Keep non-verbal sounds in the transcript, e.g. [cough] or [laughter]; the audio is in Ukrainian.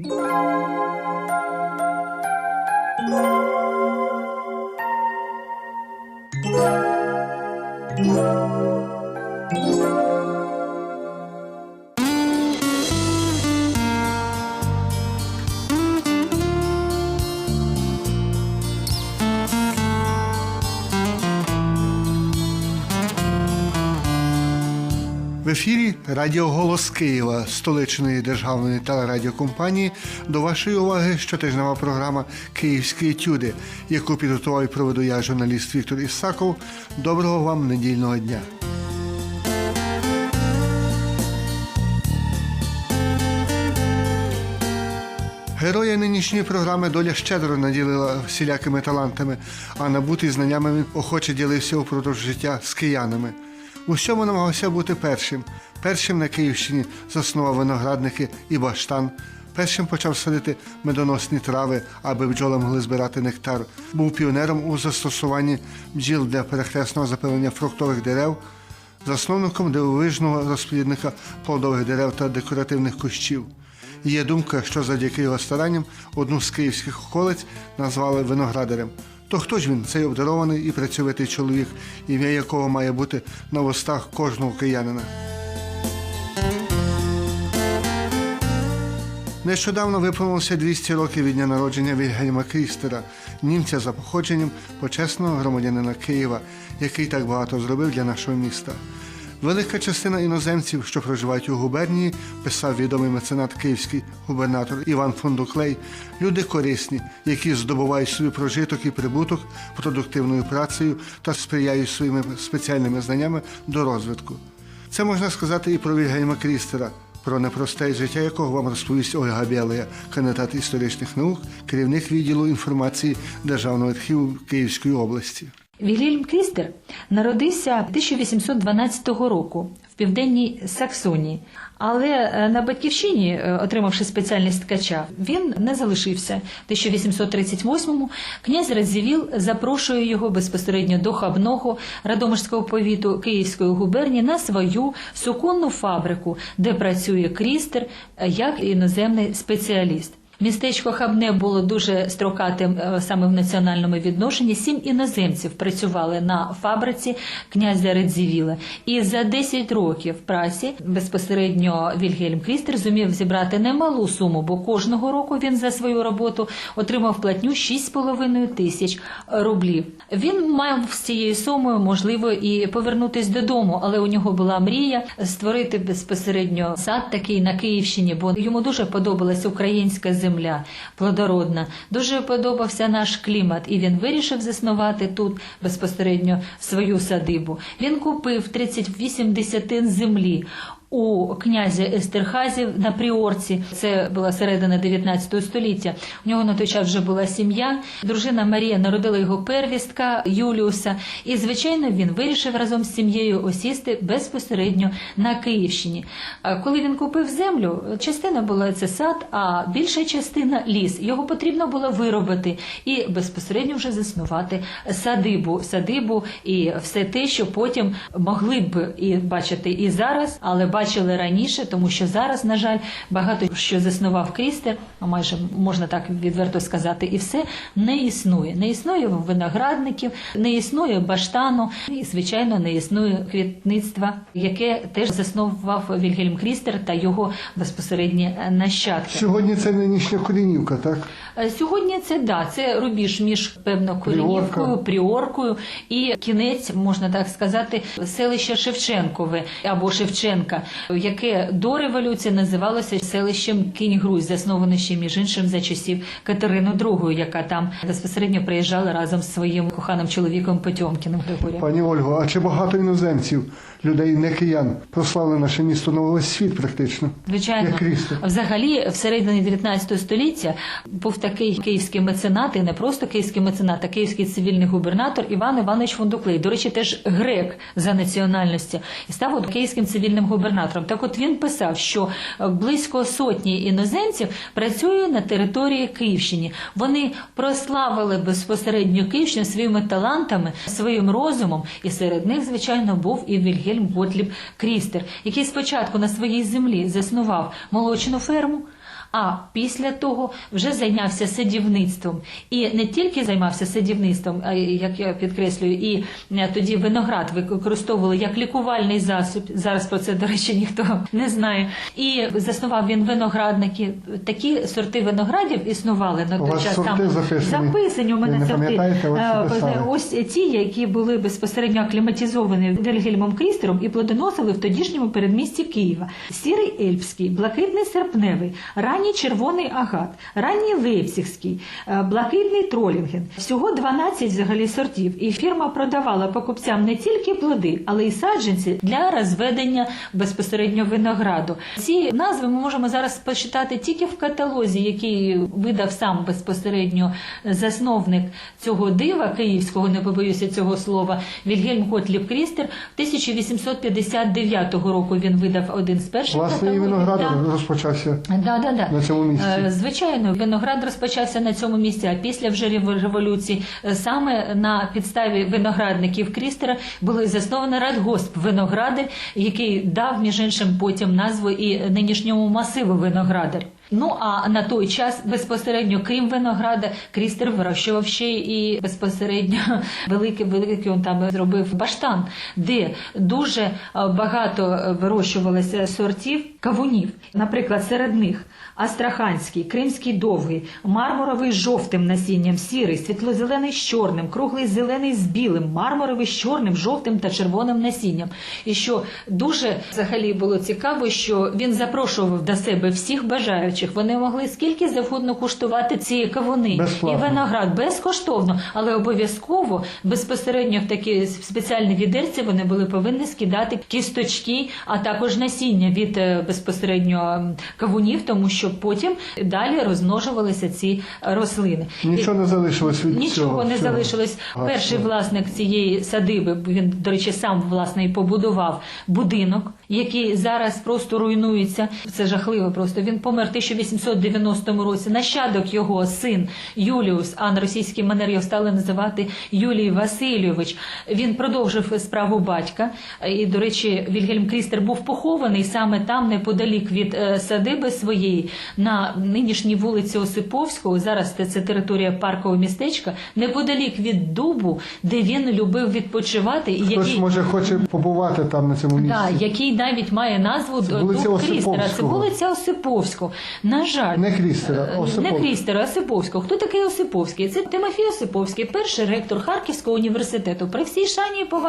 Thank you. В ефірі Радіо Голос Києва, столичної державної телерадіокомпанії. До вашої уваги щотижнева програма Київські етюди, яку підготував і проведу я, журналіст Віктор Ісаков. Доброго вам недільного дня. Героя нинішньої програми доля щедро наділила всілякими талантами, а набутий знаннями він охоче ділився упродовж життя з киянами. У всьому намагався бути першим. Першим на Київщині заснував виноградники і баштан. Першим почав садити медоносні трави, аби бджоли могли збирати нектар. Був піонером у застосуванні бджіл для перехресного запилення фруктових дерев, засновником дивовижного розплідника плодових дерев та декоративних кущів. Є думка, що завдяки його старанням одну з київських околиць назвали виноградарем. То хто ж він, цей обдарований і працьовитий чоловік, ім'я якого має бути на вустах кожного киянина? Нещодавно виповнилося 200 років від дня народження Вільгельма Крістера, німця за походженням почесного громадянина Києва, який так багато зробив для нашого міста. Велика частина іноземців, що проживають у губернії, писав відомий меценат київський губернатор Іван Фондуклей, люди корисні, які здобувають собі прожиток і прибуток продуктивною працею та сприяють своїми спеціальними знаннями до розвитку. Це можна сказати і про Вільгельма Крістера, про непросте життя якого вам розповість Ольга Білея, кандидат історичних наук, керівник відділу інформації Державного архіву Київської області. Вільгельм Крістер народився 1812 року в південній Саксонії, але е, на батьківщині, е, отримавши спеціальність ткача, він не залишився. В 1838-му князь Радзивіл запрошує його безпосередньо до Хабного Радомирського повіту Київської губернії на свою суконну фабрику, де працює Крістер е, як іноземний спеціаліст. Містечко Хабне було дуже строкатим е, саме в національному відношенні. Сім іноземців працювали на фабриці князя Редзівіла. І за 10 років праці безпосередньо Вільгельм Крістер зумів зібрати немалу суму, бо кожного року він за свою роботу отримав платню 6,5 тисяч рублів. Він мав з цією сумою можливо і повернутись додому, але у нього була мрія створити безпосередньо сад такий на Київщині, бо йому дуже подобалася українська земля земля плодородна. Дуже подобався наш клімат, і він вирішив заснувати тут безпосередньо свою садибу. Він купив 38 десятин землі. У князя Естерхазів на Пріорці, це була середина 19 століття. У нього на той час вже була сім'я. Дружина Марія народила його первістка Юліуса, і звичайно він вирішив разом з сім'єю осісти безпосередньо на Київщині. Коли він купив землю, частина була це сад, а більша частина ліс. Його потрібно було виробити і безпосередньо вже заснувати садибу, садибу і все те, що потім могли б і бачити і зараз, але бачили раніше, тому що зараз, на жаль, багато що заснував Крістер, а майже можна так відверто сказати, і все не існує. Не існує виноградників, не існує баштану, і звичайно не існує квітництва, яке теж заснував Вільгельм Крістер та його безпосередні нащадки. Сьогодні це нинішня Корінівка, так? Е, Сьогодні це да, це рубіж між певно. Корінівкою, Пріоркою і кінець, можна так сказати, селище Шевченкове або Шевченка, яке до революції називалося селищем Кінь-Грузь, засноване ще між іншим за часів Катерини II, яка там безпосередньо приїжджала разом з своїм коханим чоловіком Потьомкіним Григорієм. Пані Ольго, а чи багато іноземців, людей не киян, прославили наше місто на увесь світ практично? Звичайно, Як взагалі, в середині 19 століття був такий київський меценат, і не просто київський меценат, а київський цивільний губернатор Іван Іванович Фондуклей. До речі, теж грек за національністю, і став от київським цивільним губернатором. Так, от він писав, що е, близько сотні іноземців працює на території Київщини. Вони прославили безпосередньо Київщину своїми талантами, своїм розумом, і серед них, звичайно, був і Вільгельм Готліб Крістер, який спочатку на своїй землі заснував молочну ферму. А після того вже зайнявся садівництвом. І не тільки займався садівництвом, а як я підкреслюю, і е, тоді виноград використовували як лікувальний засіб. Зараз про це, до речі, ніхто не знає. І заснував він виноградники. Такі сорти виноградів існували на той час. сорти записані? записані у мене не сорти. ось Е. Ось ті, які були безпосередньо акліматизовані Вільгельмом Крістером і плодоносили в тодішньому передмісті Києва. Сірий ельпський, блакитний серпневий, ранній червоний агат, ранній лейпцигський, е, блакитний тролінген. Всього 12 взагалі сортів. І фірма продавала покупцям не тільки плоди, але й саджанці для розведення безпосередньо винограду. Ці назви ми можемо зараз почитати тільки в каталозі, який видав сам безпосередньо засновник цього дива київського, не побоюся цього слова, Вільгельм Готліб Крістер. 1859 року він видав один з перших Власне, і каталогів. виноград Да. розпочався Да, да, на цьому місці. Е, Звичайно, виноград розпочався на цьому місці, а після вже рев- революції е, саме на підставі виноградників Крістера були заснований радгосп виногради, який дав між іншим потім назву і нинішньому масиву виноградар. Ну а на той час безпосередньо, крім винограда, Крістер вирощував ще і безпосередньо [laughs] великий великий он там зробив баштан, де дуже е, багато е, вирощувалося сортів кавунів. Наприклад, серед них астраханський, кримський довгий, мармуровий з жовтим насінням, сірий, світлозелений з чорним, круглий зелений з білим, мармуровий з чорним, жовтим та червоним насінням. І що дуже взагалі було цікаво, що він запрошував до себе всіх бажаючих. Вони могли скільки завгодно куштувати ці кавуни Безплатно. і виноград безкоштовно, але обов'язково безпосередньо в такі спеціальні відерці вони були повинні скидати кісточки, а також насіння від е, безпосередньо кавунів, тому що потім далі розмножувалися ці рослини. Нічого не залишилось від Нічого цього. не всього. залишилось. А, Перший власник цієї садиби, він, до речі, сам власне і побудував будинок, який зараз просто руйнується. Це жахливо. Просто він помер 1890 році. Нащадок його син Юліус, а на російський манер його стали називати Юлій Васильович. Він продовжив справу батька. І, до речі, Вільгельм Крістер був похований саме там, неподалік від е, садиби своєї, на нинішній вулиці Осиповського. Зараз це, територія паркового містечка, неподалік від дубу, де він любив відпочивати, і Хтось, який може, хоче побувати там на цьому місці. Да, який навіть має назву Це Дуб Крістера. Це вулиця Осиповського. На жаль, Не Крістера, а Е, Осиповського. Не Крістера, Осиповського. Хто такий Осиповський? Це Тимофій Осиповський, перший ректор Харківського університету. При всій шані і повазі